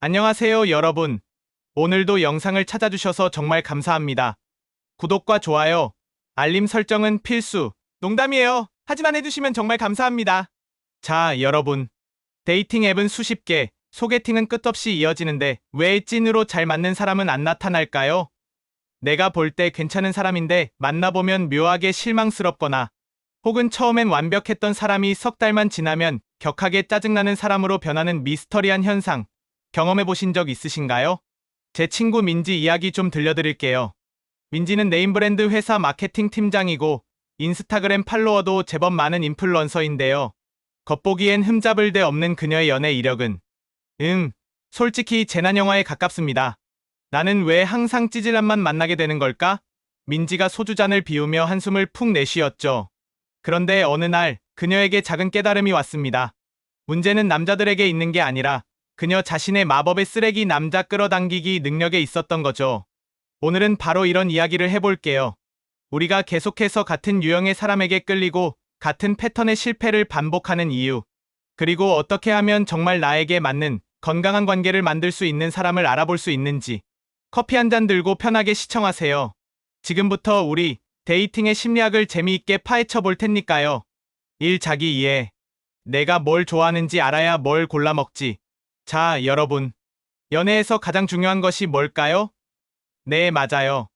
안녕하세요, 여러분. 오늘도 영상을 찾아주셔서 정말 감사합니다. 구독과 좋아요, 알림 설정은 필수. 농담이에요. 하지만 해주시면 정말 감사합니다. 자, 여러분. 데이팅 앱은 수십 개, 소개팅은 끝없이 이어지는데 왜 찐으로 잘 맞는 사람은 안 나타날까요? 내가 볼 때 괜찮은 사람인데 만나보면 묘하게 실망스럽거나 혹은 처음엔 완벽했던 사람이 석 달만 지나면 격하게 짜증나는 사람으로 변하는 미스터리한 현상 경험해 보신 적 있으신가요? 제 친구 민지 이야기 좀 들려드릴게요. 민지는 네임브랜드 회사 마케팅 팀장이고 인스타그램 팔로워도 제법 많은 인플루언서인데요. 겉보기엔 흠잡을 데 없는 그녀의 연애 이력은 응, 솔직히 재난 영화에 가깝습니다. 나는 왜 항상 찌질남만 만나게 되는 걸까? 민지가 소주잔을 비우며 한숨을 푹 내쉬었죠. 그런데 어느 날 그녀에게 작은 깨달음이 왔습니다. 문제는 남자들에게 있는 게 아니라 그녀 자신의 마법의 쓰레기 남자 끌어당기기 능력에 있었던 거죠. 오늘은 바로 이런 이야기를 해볼게요. 우리가 계속해서 같은 유형의 사람에게 끌리고 같은 패턴의 실패를 반복하는 이유. 그리고 어떻게 하면 정말 나에게 맞는 건강한 관계를 만들 수 있는 사람을 알아볼 수 있는지. 커피 한 잔 들고 편하게 시청하세요. 지금부터 우리 데이팅의 심리학을 재미있게 파헤쳐 볼 테니까요. 1. 자기 이해. 내가 뭘 좋아하는지 알아야 뭘 골라 먹지. 자, 여러분. 연애에서 가장 중요한 것이 뭘까요? 네, 맞아요.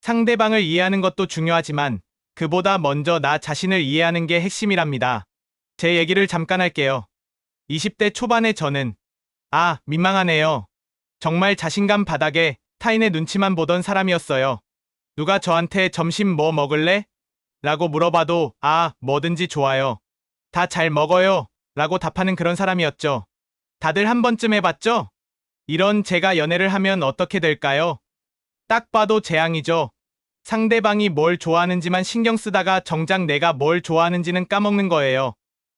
상대방을 이해하는 것도 중요하지만 그보다 먼저 나 자신을 이해하는 게 핵심이랍니다. 제 얘기를 잠깐 할게요. 20대 초반의 저는 아, 민망하네요. 정말 자신감 바닥에 타인의 눈치만 보던 사람이었어요. 누가 저한테 점심 뭐 먹을래? 라고 물어봐도 아, 뭐든지 좋아요. 다 잘 먹어요. 라고 답하는 그런 사람이었죠. 다들 한 번쯤 해봤죠? 이런 제가 연애를 하면 어떻게 될까요? 딱 봐도 재앙이죠. 상대방이 뭘 좋아하는지만 신경 쓰다가 정작 내가 뭘 좋아하는지는 까먹는 거예요.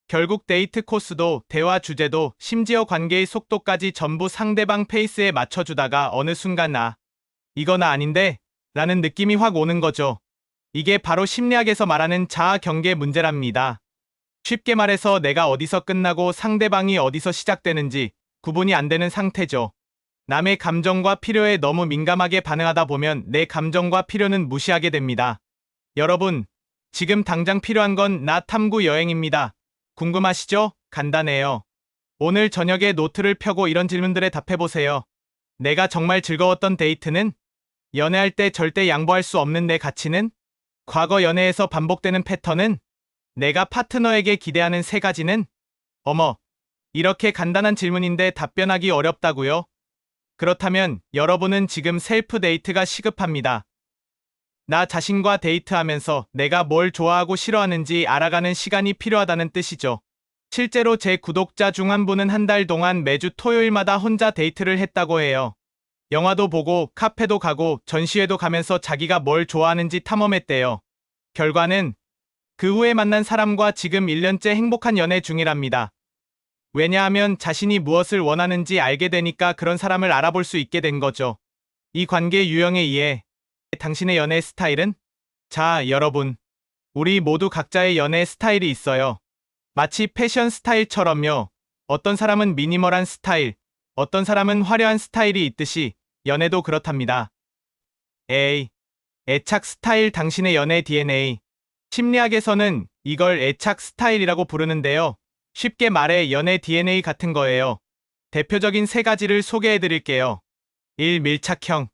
결국 데이트 코스도 대화 주제도 심지어 관계의 속도까지 전부 상대방 페이스에 맞춰주다가 어느 순간 아, 이건 아닌데? 라는 느낌이 확 오는 거죠. 이게 바로 심리학에서 말하는 자아 경계 문제랍니다. 쉽게 말해서 내가 어디서 끝나고 상대방이 어디서 시작되는지 구분이 안 되는 상태죠. 남의 감정과 필요에 너무 민감하게 반응하다 보면 내 감정과 필요는 무시하게 됩니다. 여러분, 지금 당장 필요한 건 나 탐구 여행입니다. 궁금하시죠? 간단해요. 오늘 저녁에 노트를 펴고 이런 질문들에 답해보세요. 내가 정말 즐거웠던 데이트는? 연애할 때 절대 양보할 수 없는 내 가치는? 과거 연애에서 반복되는 패턴은? 내가 파트너에게 기대하는 세 가지는? 어머, 이렇게 간단한 질문인데 답변하기 어렵다고요? 그렇다면 여러분은 지금 셀프 데이트가 시급합니다. 나 자신과 데이트하면서 내가 뭘 좋아하고 싫어하는지 알아가는 시간이 필요하다는 뜻이죠. 실제로 제 구독자 중 한 분은 한 달 동안 매주 토요일마다 혼자 데이트를 했다고 해요. 영화도 보고 카페도 가고 전시회도 가면서 자기가 뭘 좋아하는지 탐험했대요. 결과는 그 후에 만난 사람과 지금 1년째 행복한 연애 중이랍니다. 왜냐하면 자신이 무엇을 원하는지 알게 되니까 그런 사람을 알아볼 수 있게 된 거죠. 이 관계 유형에 의해 당신의 연애 스타일은? 자, 여러분. 우리 모두 각자의 연애 스타일이 있어요. 마치 패션 스타일처럼요. 어떤 사람은 미니멀한 스타일, 어떤 사람은 화려한 스타일이 있듯이 연애도 그렇답니다. A. 애착 스타일 당신의 연애 DNA. 심리학에서는 이걸 애착 스타일이라고 부르는데요. 쉽게 말해 연애 DNA 같은 거예요. 대표적인 세 가지를 소개해 드릴게요. 1. 밀착형.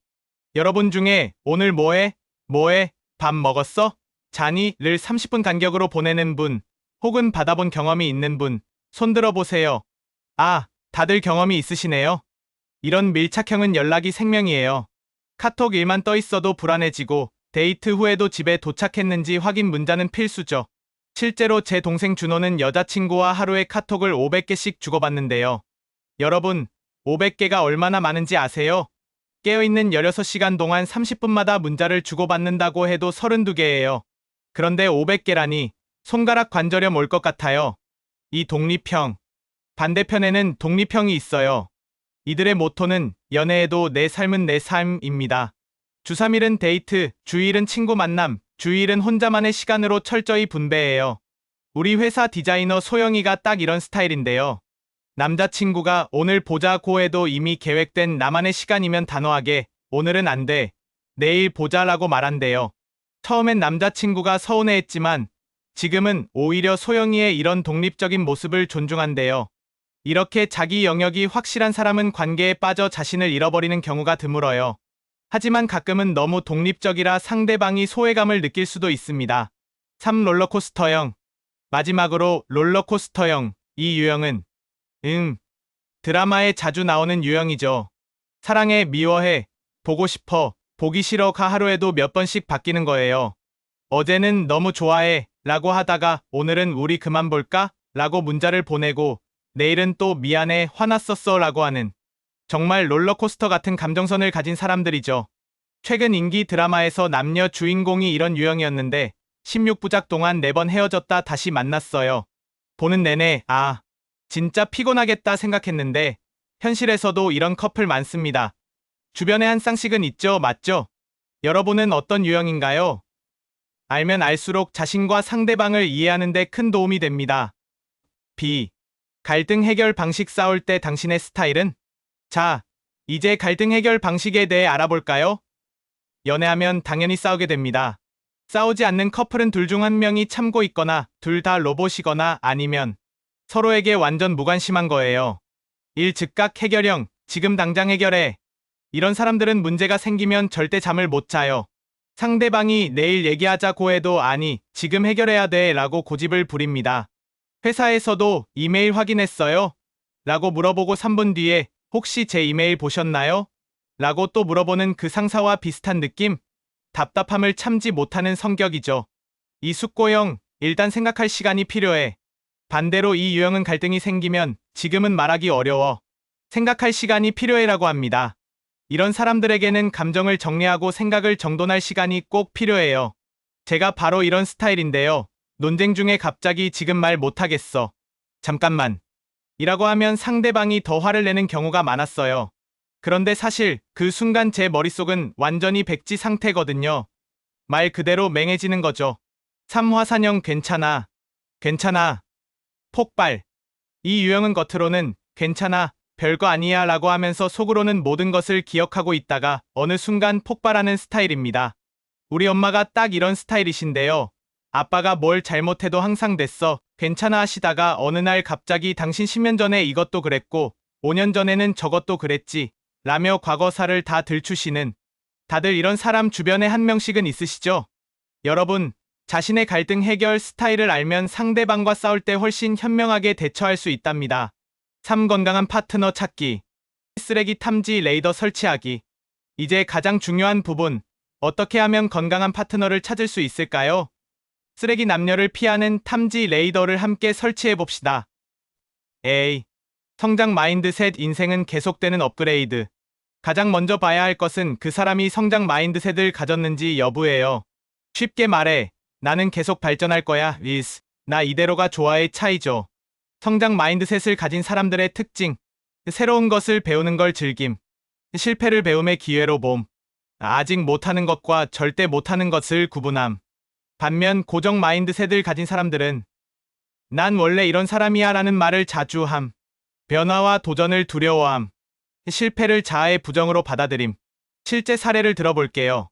여러분 중에 오늘 뭐해? 뭐해? 밥 먹었어? 자니?를 30분 간격으로 보내는 분, 혹은 받아본 경험이 있는 분, 손들어 보세요. 아, 다들 경험이 있으시네요. 이런 밀착형은 연락이 생명이에요. 카톡 일만 떠 있어도 불안해지고 데이트 후에도 집에 도착했는지 확인 문자는 필수죠. 실제로 제 동생 준호는 여자친구와 하루에 카톡을 500개씩 주고받는데요. 여러분, 500개가 얼마나 많은지 아세요? 깨어있는 16시간 동안 30분마다 문자를 주고받는다고 해도 32개예요. 그런데 500개라니 손가락 관절염 올 것 같아요. 이 독립형. 반대편에는 독립형이 있어요. 이들의 모토는 연애에도 내 삶은 내 삶입니다. 주 3일은 데이트, 주일은 친구 만남, 주일은 혼자만의 시간으로 철저히 분배해요. 우리 회사 디자이너 소영이가 딱 이런 스타일인데요. 남자친구가 오늘 보자고 해도 이미 계획된 나만의 시간이면 단호하게 오늘은 안 돼. 내일 보자라고 말한대요. 처음엔 남자친구가 서운해했지만 지금은 오히려 소영이의 이런 독립적인 모습을 존중한대요. 이렇게 자기 영역이 확실한 사람은 관계에 빠져 자신을 잃어버리는 경우가 드물어요. 하지만 가끔은 너무 독립적이라 상대방이 소외감을 느낄 수도 있습니다. 3. 롤러코스터형. 마지막으로 롤러코스터형. 이 유형은 응. 드라마에 자주 나오는 유형이죠. 사랑해, 미워해, 보고 싶어, 보기 싫어가 하루에도 몇 번씩 바뀌는 거예요. 어제는 너무 좋아해 라고 하다가 오늘은 우리 그만 볼까? 라고 문자를 보내고 내일은 또 미안해 화났었어 라고 하는 정말 롤러코스터 같은 감정선을 가진 사람들이죠. 최근 인기 드라마에서 남녀 주인공이 이런 유형이었는데 16부작 동안 4번 헤어졌다 다시 만났어요. 보는 내내 아 진짜 피곤하겠다 생각했는데 현실에서도 이런 커플 많습니다. 주변에 한 쌍씩은 있죠, 맞죠? 여러분은 어떤 유형인가요? 알면 알수록 자신과 상대방을 이해하는 데 큰 도움이 됩니다. B. 갈등 해결 방식 싸울 때 당신의 스타일은? 자, 이제 갈등 해결 방식에 대해 알아볼까요? 연애하면 당연히 싸우게 됩니다. 싸우지 않는 커플은 둘 중 한 명이 참고 있거나 둘 다 로봇이거나 아니면 서로에게 완전 무관심한 거예요. 1. 즉각 해결형, 지금 당장 해결해. 이런 사람들은 문제가 생기면 절대 잠을 못 자요. 상대방이 내일 얘기하자고 해도 아니, 지금 해결해야 돼 라고 고집을 부립니다. 회사에서도 이메일 확인했어요? 라고 물어보고 3분 뒤에 혹시 제 이메일 보셨나요? 라고 또 물어보는 그 상사와 비슷한 느낌? 답답함을 참지 못하는 성격이죠. 이 숙고형, 일단 생각할 시간이 필요해. 반대로 이 유형은 갈등이 생기면 지금은 말하기 어려워. 생각할 시간이 필요해라고 합니다. 이런 사람들에게는 감정을 정리하고 생각을 정돈할 시간이 꼭 필요해요. 제가 바로 이런 스타일인데요. 논쟁 중에 갑자기 지금 말 못하겠어. 잠깐만. 이라고 하면 상대방이 더 화를 내는 경우가 많았어요. 그런데 사실 그 순간 제 머릿속은 완전히 백지 상태거든요. 말 그대로 맹해지는 거죠. 3화산형 괜찮아. 괜찮아. 폭발. 이 유형은 겉으로는 괜찮아. 별거 아니야 라고 하면서 속으로는 모든 것을 기억하고 있다가 어느 순간 폭발하는 스타일입니다. 우리 엄마가 딱 이런 스타일이신데요. 아빠가 뭘 잘못해도 항상 됐어. 괜찮아 하시다가 어느 날 갑자기 당신 10년 전에 이것도 그랬고 5년 전에는 저것도 그랬지. 라며 과거사를 다 들추시는 다들 이런 사람 주변에 한 명씩은 있으시죠? 여러분, 자신의 갈등 해결 스타일을 알면 상대방과 싸울 때 훨씬 현명하게 대처할 수 있답니다. 3. 건강한 파트너 찾기. 쓰레기 탐지 레이더 설치하기. 이제 가장 중요한 부분. 어떻게 하면 건강한 파트너를 찾을 수 있을까요? 쓰레기 남녀를 피하는 탐지 레이더를 함께 설치해 봅시다. A. 성장 마인드셋 인생은 계속되는 업그레이드. 가장 먼저 봐야 할 것은 그 사람이 성장 마인드셋을 가졌는지 여부예요. 쉽게 말해, 나는 계속 발전할 거야, 리스. 나 이대로가 좋아의 차이죠. 성장 마인드셋을 가진 사람들의 특징. 새로운 것을 배우는 걸 즐김. 실패를 배움의 기회로 봄. 아직 못하는 것과 절대 못하는 것을 구분함. 반면 고정 마인드셋을 가진 사람들은 난 원래 이런 사람이야 라는 말을 자주 함. 변화와 도전을 두려워함. 실패를 자아의 부정으로 받아들임. 실제 사례를 들어볼게요.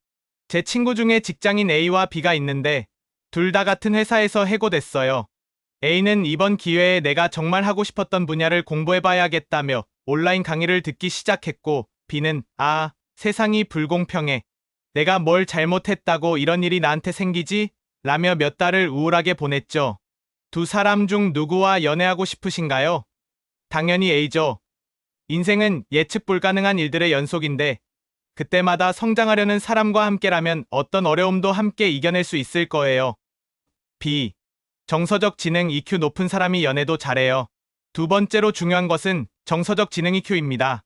제 친구 중에 직장인 A와 B가 있는데 둘 다 같은 회사에서 해고됐어요. A는 이번 기회에 내가 정말 하고 싶었던 분야를 공부해봐야겠다며 온라인 강의를 듣기 시작했고 B는 아, 세상이 불공평해. 내가 뭘 잘못했다고 이런 일이 나한테 생기지? 라며 몇 달을 우울하게 보냈죠. 두 사람 중 누구와 연애하고 싶으신가요? 당연히 A죠. 인생은 예측 불가능한 일들의 연속인데 그때마다 성장하려는 사람과 함께라면 어떤 어려움도 함께 이겨낼 수 있을 거예요. B. 정서적 지능 EQ 높은 사람이 연애도 잘해요. 두 번째로 중요한 것은 정서적 지능 EQ입니다.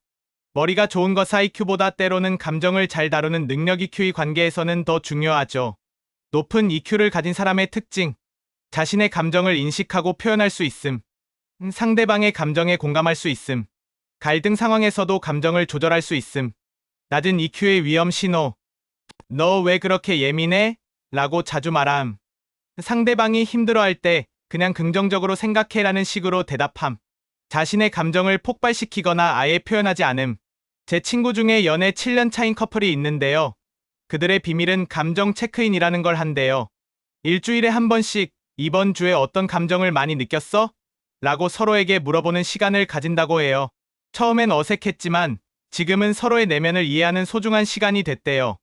머리가 좋은 것 IQ보다 때로는 감정을 잘 다루는 능력 EQ의 관계에서는 더 중요하죠. 높은 EQ를 가진 사람의 특징. 자신의 감정을 인식하고 표현할 수 있음. 상대방의 감정에 공감할 수 있음. 갈등 상황에서도 감정을 조절할 수 있음. 낮은 EQ의 위험 신호. 너 왜 그렇게 예민해? 라고 자주 말함. 상대방이 힘들어할 때 그냥 긍정적으로 생각해 라는 식으로 대답함. 자신의 감정을 폭발시키거나 아예 표현하지 않음. 제 친구 중에 연애 7년 차인 커플이 있는데요. 그들의 비밀은 감정 체크인이라는 걸 한대요. 일주일에 한 번씩 이번 주에 어떤 감정을 많이 느꼈어? 라고 서로에게 물어보는 시간을 가진다고 해요. 처음엔 어색했지만 지금은 서로의 내면을 이해하는 소중한 시간이 됐대요.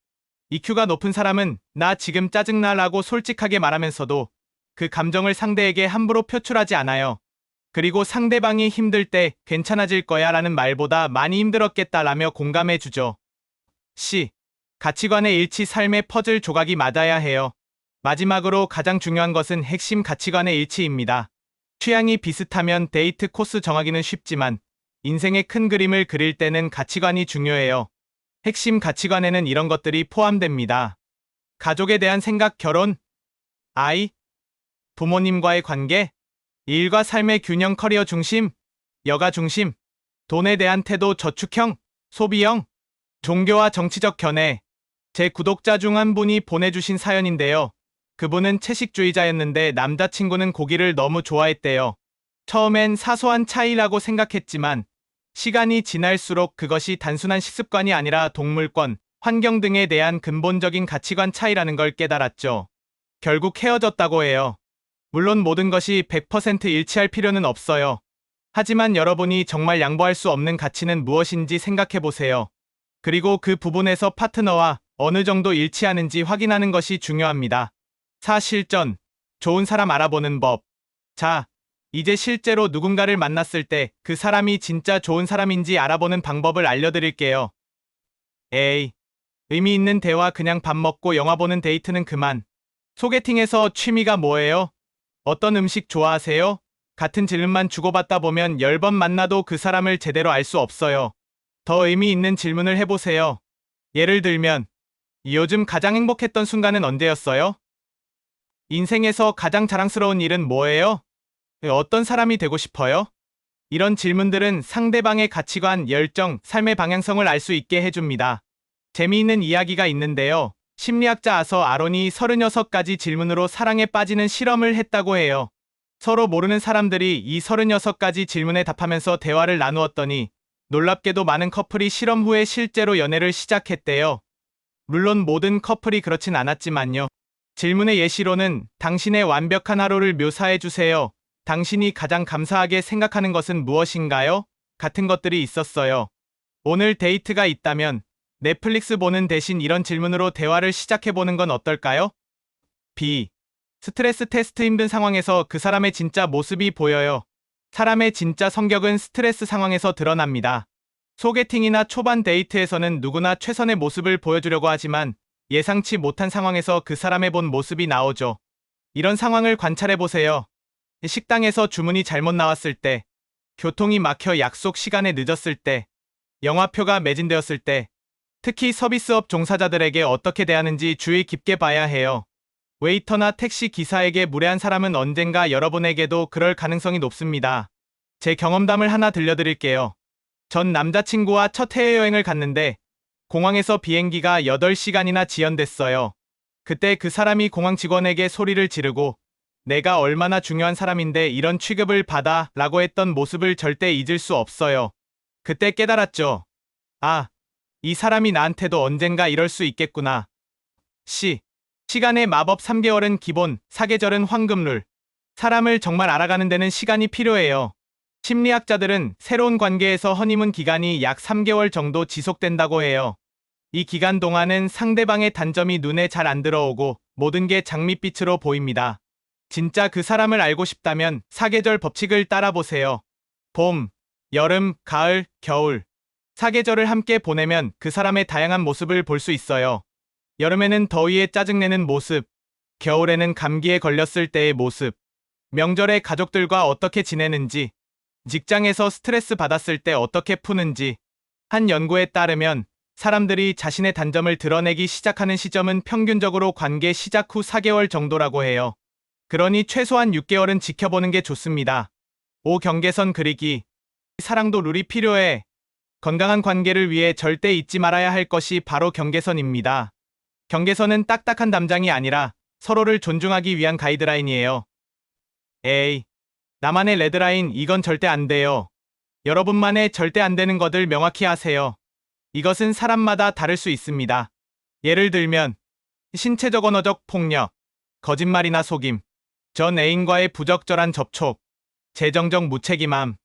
EQ가 높은 사람은 나 지금 짜증나 라고 솔직하게 말하면서도 그 감정을 상대에게 함부로 표출하지 않아요. 그리고 상대방이 힘들 때 괜찮아질 거야 라는 말보다 많이 힘들었겠다 라며 공감해 주죠. C. 가치관의 일치 삶의 퍼즐 조각이 맞아야 해요. 마지막으로 가장 중요한 것은 핵심 가치관의 일치입니다. 취향이 비슷하면 데이트 코스 정하기는 쉽지만 인생의 큰 그림을 그릴 때는 가치관이 중요해요. 핵심 가치관에는 이런 것들이 포함됩니다. 가족에 대한 생각, 결혼, 아이, 부모님과의 관계, 일과 삶의 균형 커리어 중심, 여가 중심, 돈에 대한 태도 저축형, 소비형, 종교와 정치적 견해. 제 구독자 중 한 분이 보내주신 사연인데요. 그분은 채식주의자였는데 남자친구는 고기를 너무 좋아했대요. 처음엔 사소한 차이라고 생각했지만 시간이 지날수록 그것이 단순한 식습관이 아니라 동물권, 환경 등에 대한 근본적인 가치관 차이라는 걸 깨달았죠. 결국 헤어졌다고 해요. 물론 모든 것이 100% 일치할 필요는 없어요. 하지만 여러분이 정말 양보할 수 없는 가치는 무엇인지 생각해 보세요. 그리고 그 부분에서 파트너와 어느 정도 일치하는지 확인하는 것이 중요합니다. 사실전, 좋은 사람 알아보는 법. 자, 이제 실제로 누군가를 만났을 때 그 사람이 진짜 좋은 사람인지 알아보는 방법을 알려드릴게요. 에이, 의미 있는 대화 그냥 밥 먹고 영화 보는 데이트는 그만. 소개팅에서 취미가 뭐예요? 어떤 음식 좋아하세요? 같은 질문만 주고받다 보면 10번 만나도 그 사람을 제대로 알 수 없어요. 더 의미 있는 질문을 해보세요. 예를 들면, 요즘 가장 행복했던 순간은 언제였어요? 인생에서 가장 자랑스러운 일은 뭐예요? 어떤 사람이 되고 싶어요? 이런 질문들은 상대방의 가치관, 열정, 삶의 방향성을 알 수 있게 해줍니다. 재미있는 이야기가 있는데요. 심리학자 아서 아론이 36가지 질문으로 사랑에 빠지는 실험을 했다고 해요. 서로 모르는 사람들이 이 36가지 질문에 답하면서 대화를 나누었더니 놀랍게도 많은 커플이 실험 후에 실제로 연애를 시작했대요. 물론 모든 커플이 그렇진 않았지만요. 질문의 예시로는 당신의 완벽한 하루를 묘사해 주세요. 당신이 가장 감사하게 생각하는 것은 무엇인가요? 같은 것들이 있었어요. 오늘 데이트가 있다면 넷플릭스 보는 대신 이런 질문으로 대화를 시작해보는 건 어떨까요? B. 스트레스 테스트 힘든 상황에서 그 사람의 진짜 모습이 보여요. 사람의 진짜 성격은 스트레스 상황에서 드러납니다. 소개팅이나 초반 데이트에서는 누구나 최선의 모습을 보여주려고 하지만 예상치 못한 상황에서 그 사람의 본 모습이 나오죠. 이런 상황을 관찰해 보세요. 식당에서 주문이 잘못 나왔을 때, 교통이 막혀 약속 시간에 늦었을 때, 영화표가 매진되었을 때, 특히 서비스업 종사자들에게 어떻게 대하는지 주의 깊게 봐야 해요. 웨이터나 택시 기사에게 무례한 사람은 언젠가 여러분에게도 그럴 가능성이 높습니다. 제 경험담을 하나 들려드릴게요. 전 남자친구와 첫 해외여행을 갔는데 공항에서 비행기가 8시간이나 지연됐어요. 그때 그 사람이 공항 직원에게 소리를 지르고 내가 얼마나 중요한 사람인데 이런 취급을 받아 라고 했던 모습을 절대 잊을 수 없어요. 그때 깨달았죠. 아, 이 사람이 나한테도 언젠가 이럴 수 있겠구나. 시. 시간의 마법 3개월은 기본, 사계절은 황금룰. 사람을 정말 알아가는 데는 시간이 필요해요. 심리학자들은 새로운 관계에서 허니문 기간이 약 3개월 정도 지속된다고 해요. 이 기간 동안은 상대방의 단점이 눈에 잘 안 들어오고 모든 게 장밋빛으로 보입니다. 진짜 그 사람을 알고 싶다면 사계절 법칙을 따라보세요. 봄, 여름, 가을, 겨울. 사계절을 함께 보내면 그 사람의 다양한 모습을 볼 수 있어요. 여름에는 더위에 짜증내는 모습, 겨울에는 감기에 걸렸을 때의 모습, 명절에 가족들과 어떻게 지내는지, 직장에서 스트레스 받았을 때 어떻게 푸는지 한 연구에 따르면 사람들이 자신의 단점을 드러내기 시작하는 시점은 평균적으로 관계 시작 후 4개월 정도라고 해요. 그러니 최소한 6개월은 지켜보는 게 좋습니다. 5. 경계선 그리기. 사랑도 룰이 필요해. 건강한 관계를 위해 절대 잊지 말아야 할 것이 바로 경계선입니다. 경계선은 딱딱한 담장이 아니라 서로를 존중하기 위한 가이드라인이에요. 에이, 나만의 레드라인 이건 절대 안 돼요. 여러분만의 절대 안 되는 것들 명확히 하세요. 이것은 사람마다 다를 수 있습니다. 예를 들면 신체적 언어적 폭력, 거짓말이나 속임, 전 애인과의 부적절한 접촉, 재정적 무책임함.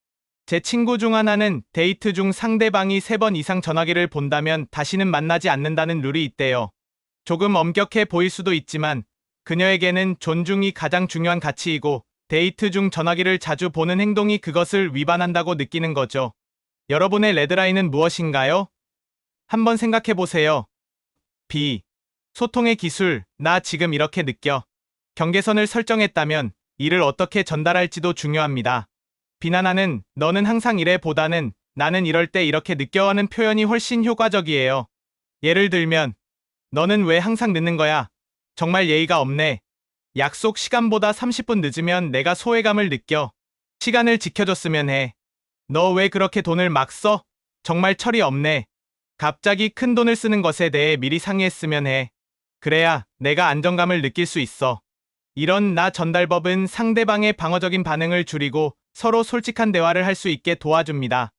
제 친구 중 하나는 데이트 중 상대방이 세번 이상 전화기를 본다면 다시는 만나지 않는다는 룰이 있대요. 조금 엄격해 보일 수도 있지만 그녀에게는 존중이 가장 중요한 가치이고 데이트 중 전화기를 자주 보는 행동이 그것을 위반한다고 느끼는 거죠. 여러분의 레드라인은 무엇인가요? 한번 생각해 보세요. B. 소통의 기술, 나 지금 이렇게 느껴. 경계선을 설정했다면 이를 어떻게 전달할지도 중요합니다. 비난하는 너는 항상 이래 보다는 나는 이럴 때 이렇게 느껴 하는 표현이 훨씬 효과적이에요. 예를 들면 너는 왜 항상 늦는 거야? 정말 예의가 없네. 약속 시간보다 30분 늦으면 내가 소외감을 느껴. 시간을 지켜줬으면 해. 너 왜 그렇게 돈을 막 써? 정말 철이 없네. 갑자기 큰 돈을 쓰는 것에 대해 미리 상의했으면 해. 그래야 내가 안정감을 느낄 수 있어. 이런 나 전달법은 상대방의 방어적인 반응을 줄이고 서로 솔직한 대화를 할 수 있게 도와줍니다.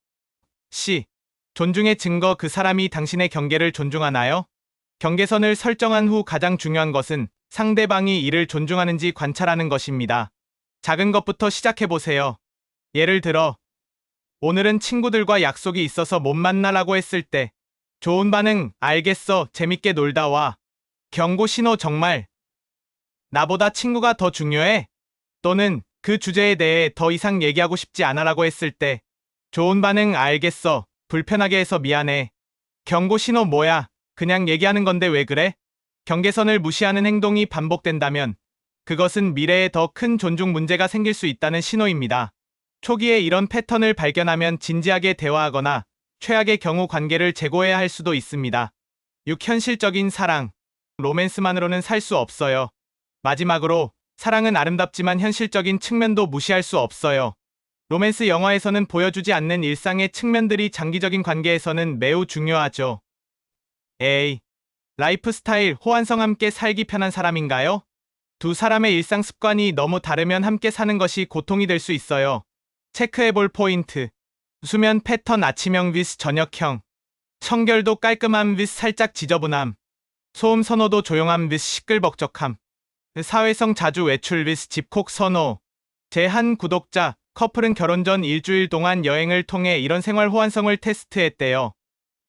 C. 존중의 증거 그 사람이 당신의 경계를 존중하나요? 경계선을 설정한 후 가장 중요한 것은 상대방이 이를 존중하는지 관찰하는 것입니다. 작은 것부터 시작해보세요. 예를 들어, 오늘은 친구들과 약속이 있어서 못 만나라고 했을 때, 좋은 반응, 알겠어, 재밌게 놀다 와. 경고 신호 정말. 나보다 친구가 더 중요해? 또는 그 주제에 대해 더 이상 얘기하고 싶지 않아라고 했을 때, 좋은 반응, 알겠어, 불편하게 해서 미안해. 경고 신호 뭐야? 그냥 얘기하는 건데 왜 그래? 경계선을 무시하는 행동이 반복된다면 그것은 미래에 더 큰 존중 문제가 생길 수 있다는 신호입니다. 초기에 이런 패턴을 발견하면 진지하게 대화하거나 최악의 경우 관계를 재고해야 할 수도 있습니다. 6. 현실적인 사랑. 로맨스만으로는 살 수 없어요. 마지막으로 사랑은 아름답지만 현실적인 측면도 무시할 수 없어요. 로맨스 영화에서는 보여주지 않는 일상의 측면들이 장기적인 관계에서는 매우 중요하죠. A. 라이프 스타일 호환성 함께 살기 편한 사람인가요? 두 사람의 일상 습관이 너무 다르면 함께 사는 것이 고통이 될 수 있어요. 체크해 볼 포인트. 수면 패턴 아침형 vs 저녁형. 청결도 깔끔함 vs 살짝 지저분함. 소음 선호도 조용함 vs 시끌벅적함. 사회성 자주 외출 vs 집콕 선호. 제 한 구독자, 커플은 결혼 전 일주일 동안 여행을 통해 이런 생활 호환성을 테스트했대요.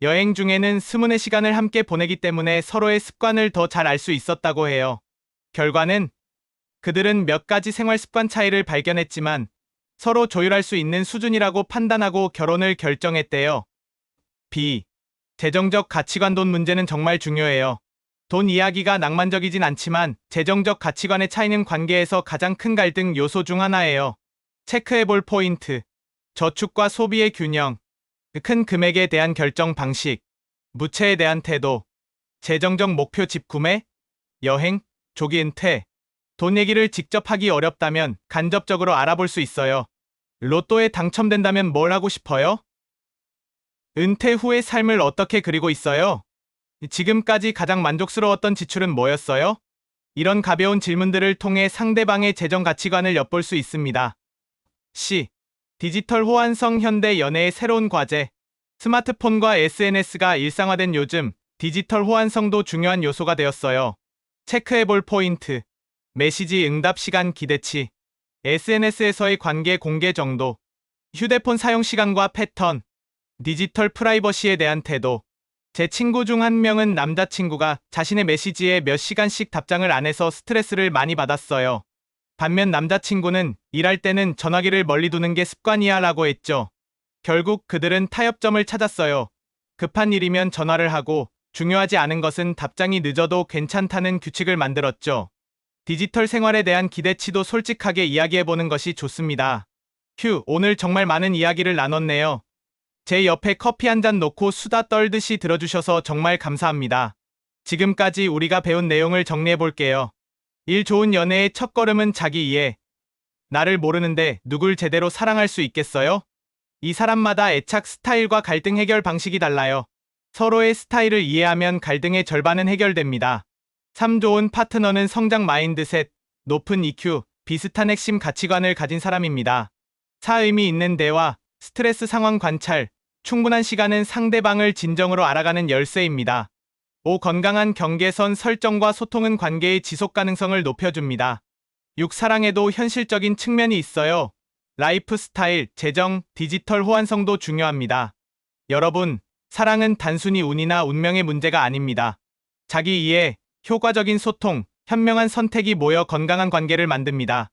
여행 중에는 스문의 시간을 함께 보내기 때문에 서로의 습관을 더 잘 알 수 있었다고 해요. 결과는 그들은 몇 가지 생활 습관 차이를 발견했지만 서로 조율할 수 있는 수준이라고 판단하고 결혼을 결정했대요. B. 재정적 가치관 돈 문제는 정말 중요해요. 돈 이야기가 낭만적이진 않지만 재정적 가치관의 차이는 관계에서 가장 큰 갈등 요소 중 하나예요. 체크해볼 포인트. 저축과 소비의 균형. 큰 금액에 대한 결정 방식, 무채에 대한 태도, 재정적 목표 집 구매, 여행, 조기 은퇴, 돈 얘기를 직접 하기 어렵다면 간접적으로 알아볼 수 있어요. 로또에 당첨된다면 뭘 하고 싶어요? 은퇴 후의 삶을 어떻게 그리고 있어요? 지금까지 가장 만족스러웠던 지출은 뭐였어요? 이런 가벼운 질문들을 통해 상대방의 재정 가치관을 엿볼 수 있습니다. C. 디지털 호환성 현대 연애의 새로운 과제. 스마트폰과 SNS가 일상화된 요즘 디지털 호환성도 중요한 요소가 되었어요. 체크해볼 포인트. 메시지 응답 시간 기대치. SNS에서의 관계 공개 정도. 휴대폰 사용 시간과 패턴. 디지털 프라이버시에 대한 태도. 제 친구 중 한 명은 남자친구가 자신의 메시지에 몇 시간씩 답장을 안 해서 스트레스를 많이 받았어요. 반면 남자친구는 일할 때는 전화기를 멀리 두는 게 습관이야 라고 했죠. 결국 그들은 타협점을 찾았어요. 급한 일이면 전화를 하고 중요하지 않은 것은 답장이 늦어도 괜찮다는 규칙을 만들었죠. 디지털 생활에 대한 기대치도 솔직하게 이야기해보는 것이 좋습니다. 휴, 오늘 정말 많은 이야기를 나눴네요. 제 옆에 커피 한 잔 놓고 수다 떨듯이 들어주셔서 정말 감사합니다. 지금까지 우리가 배운 내용을 정리해 볼게요. 일 좋은 연애의 첫걸음은 자기 이해. 나를 모르는데 누굴 제대로 사랑할 수 있겠어요? 이 사람마다 애착 스타일과 갈등 해결 방식이 달라요. 서로의 스타일을 이해하면 갈등의 절반은 해결됩니다. 3 좋은 파트너는 성장 마인드셋, 높은 EQ, 비슷한 핵심 가치관을 가진 사람입니다. 4 의미 있는 대화, 스트레스 상황 관찰, 충분한 시간은 상대방을 진정으로 알아가는 열쇠입니다. 5. 건강한 경계선 설정과 소통은 관계의 지속 가능성을 높여줍니다. 6. 사랑에도 현실적인 측면이 있어요. 라이프 스타일, 재정, 디지털 호환성도 중요합니다. 여러분, 사랑은 단순히 운이나 운명의 문제가 아닙니다. 자기 이해, 효과적인 소통, 현명한 선택이 모여 건강한 관계를 만듭니다.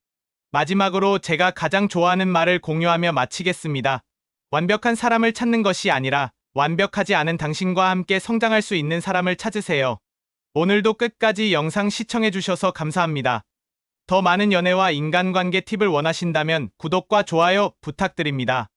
마지막으로 제가 가장 좋아하는 말을 공유하며 마치겠습니다. 완벽한 사람을 찾는 것이 아니라 완벽하지 않은 당신과 함께 성장할 수 있는 사람을 찾으세요. 오늘도 끝까지 영상 시청해주셔서 감사합니다. 더 많은 연애와 인간관계 팁을 원하신다면 구독과 좋아요 부탁드립니다.